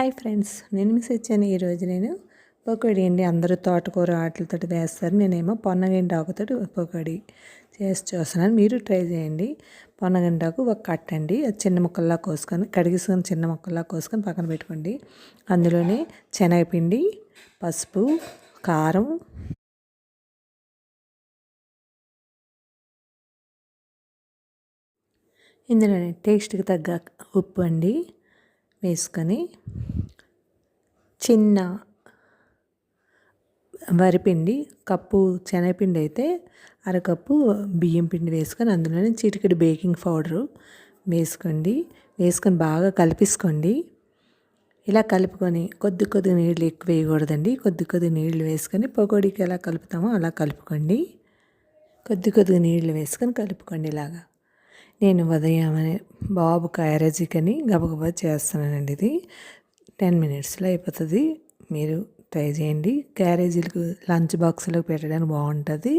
Hi friends నేను miss ఇచ్చాను ఈరోజు నేను పకోడీ అండి. అందరూ తోటకూర ఆటలతోటి వేస్తారు. నేనేమో పొన్నగిండాకుతోటి పకోడీ చేసి చూస్తున్నాను. మీరు ట్రై చేయండి. పొన్నగిండాకు ఒక కట్టండి అది చిన్న ముక్కల్లా కోసుకొని కడిగిసుకొని చిన్న ముక్కల్లా కోసుకొని పక్కన పెట్టుకోండి. అందులోనే శనగపిండి పసుపు కారం ఇందులోనే టేస్ట్కి తగ్గ ఉప్పు అండి వేసుకొని చిన్న వరిపిండి కప్పు శనగపిండి అయితే అరకప్పు బియ్యం పిండి వేసుకొని అందులోనే చిటికెడు బేకింగ్ పౌడరు వేసుకోండి. వేసుకొని బాగా కలిపేసుకోండి. ఇలా కలుపుకొని కొద్ది కొద్ది నీళ్ళు ఎక్కువ వేయకూడదండి. కొద్ది కొద్ది నీళ్ళు వేసుకొని పకోడీకి ఎలా కలుపుతామో అలా కలుపుకోండి. కొద్ది కొద్దిగా నీళ్ళు వేసుకొని కలుపుకోండి ఇలాగా. నేను ఉదయం బాబు క్యారేజీకని గబగబా చేస్తున్నానండి ఇది. టెన్ మినిట్స్లో అయిపోతుంది. మీరు ట్రై చేయండి. క్యారేజీలకు లంచ్ బాక్స్లో పెట్టడానికి బాగుంటుంది.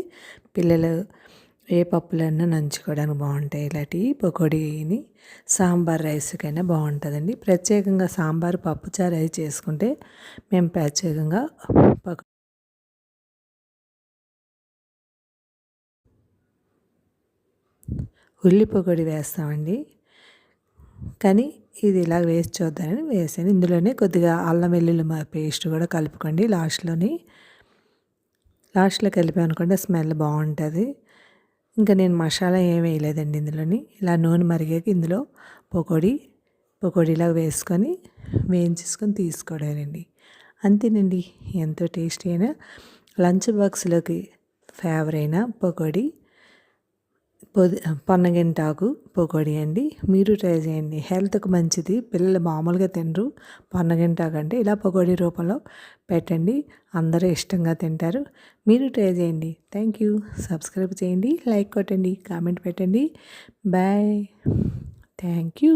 పిల్లలు ఏ పప్పులన్నా నంచుకోవడానికి బాగుంటాయి. ఇలాంటివి పకోడీని సాంబార్ రైస్కైనా బాగుంటుందండి. ప్రత్యేకంగా సాంబార్ పప్పుచారు అవి చేసుకుంటే మేము ప్రత్యేకంగా పకో ఉల్లి పకోడీ వేస్తామండి. కానీ ఇది ఇలా వేసి చూద్దామని వేసాను. ఇందులోనే కొద్దిగా అల్లం వెల్లుల్లి పేస్ట్ కూడా కలుపుకోండి లాస్ట్లోని. లాస్ట్లో కలిపామనుకోండి స్మెల్ బాగుంటుంది. ఇంకా నేను మసాలా ఏం వేయలేదండి ఇందులోని. ఇలా నూనె మరిగాక ఇందులో పకోడీ పకోడీలా వేసుకొని వేయించేసుకొని తీసుకోవడానండి అంతేనండి. ఎంతో టేస్టీ అయినా లంచ్ బాక్స్లోకి ఫేవర్ అయిన పకోడీ పొది పొన్నగింటాకు పకోడీ అండి. మీరు ట్రై చేయండి. హెల్త్కి మంచిది. పిల్లలు మామూలుగా తినరు. పొన్నగింటాకు అంటే ఇలా పకోడీ రూపంలో పెట్టండి. అందరూ ఇష్టంగా తింటారు. మీరు ట్రై చేయండి. Thank you. సబ్స్క్రైబ్ చేయండి. లైక్ కొట్టండి. కామెంట్ పెట్టండి. బాయ్. Thank you.